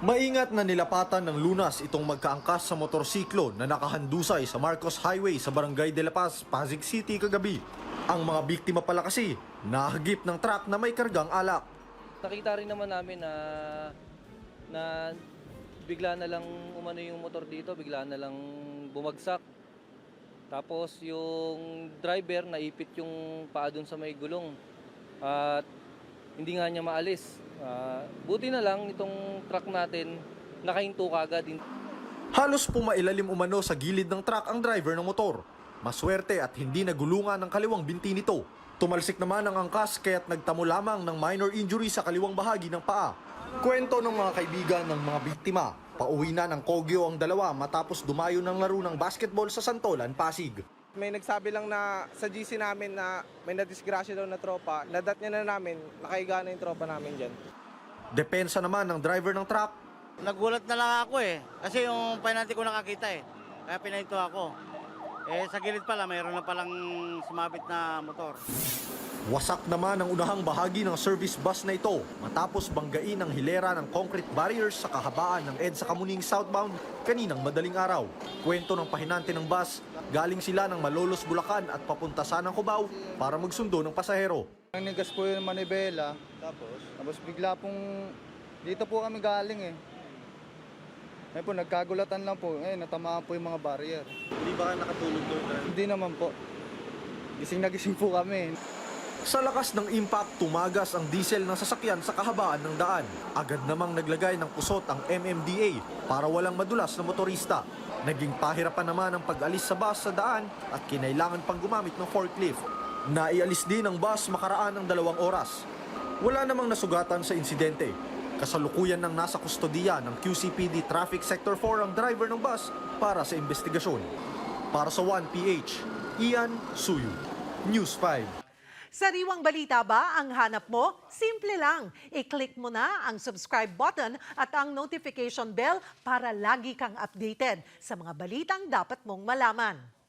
Maingat na nilapatan ng lunas itong magkaangkas sa motorsiklo na nakahandusay sa Marcos Highway sa Barangay de la Paz, Pasig City kagabi. Ang mga biktima pala kasi nahagip ng truck na may kargang alak. Nakita rin naman namin na na bigla na lang umano yung motor dito, bigla na lang bumagsak. Tapos yung driver naipit yung paa dun sa may gulong. At hindi nga niya maalis. Ah, buti na lang itong truck natin nakahinto kagad. Halos pumailalim umano sa gilid ng truck ang driver ng motor. Maswerte at hindi nagulungan ng kaliwang binti nito. Tumalsik naman ang angkas kaya't nagtamo lamang ng minor injury sa kaliwang bahagi ng paa. Kwento ng mga kaibigan ng mga biktima, pauwi na ng Kogyo ang dalawa matapos dumayo ng laro ng basketball sa Santolan, Pasig. May nagsabi lang na sa GC namin na may nadisgrasya daw na tropa. Nadat niya na namin, nakahiga na yung tropa namin dyan. Depensa naman ng driver ng truck, Nagulat na lang ako eh. Kasi yung penalty ko nakakita eh. Kaya pinahinto ako. Eh sa gilid pala, mayroon na palang sumabit na motor. Wasak naman ang unahang bahagi ng service bus na ito matapos banggain ang hilera ng concrete barriers sa kahabaan ng EDSA Kamuning southbound kaninang madaling araw. Kwento ng pahinante ng bus, galing sila ng Malolos, Bulacan at papunta sana ng Cubao para magsundo ng pasahero. Nanigas po yung manibela, tapos, tapos bigla pong, dito po kami galing eh. Ngayon po, nagkagulatan lang po, eh, natamaan po yung mga barrier. Hindi ba nakatulog doon? Hindi naman po. Gising na gising po kami. Sa lakas ng impact, tumagas ang diesel ng sasakyan sa kahabaan ng daan. Agad namang naglagay ng pusot ang MMDA para walang madulas na motorista. Naging pahirapan naman ang pag-alis sa bus sa daan at kinailangan pang gumamit ng forklift. Naialis din ang bus makaraan ng dalawang oras. Wala namang nasugatan sa insidente. Kasalukuyan ng nasa kustodiya ng QCPD Traffic Sector 4 ang driver ng bus para sa investigasyon. Para sa 1PH, Ian Suyu, News 5. Sariwang balita ba ang hanap mo? Simple lang. I-click mo na ang subscribe button at ang notification bell para lagi kang updated sa mga balitang dapat mong malaman.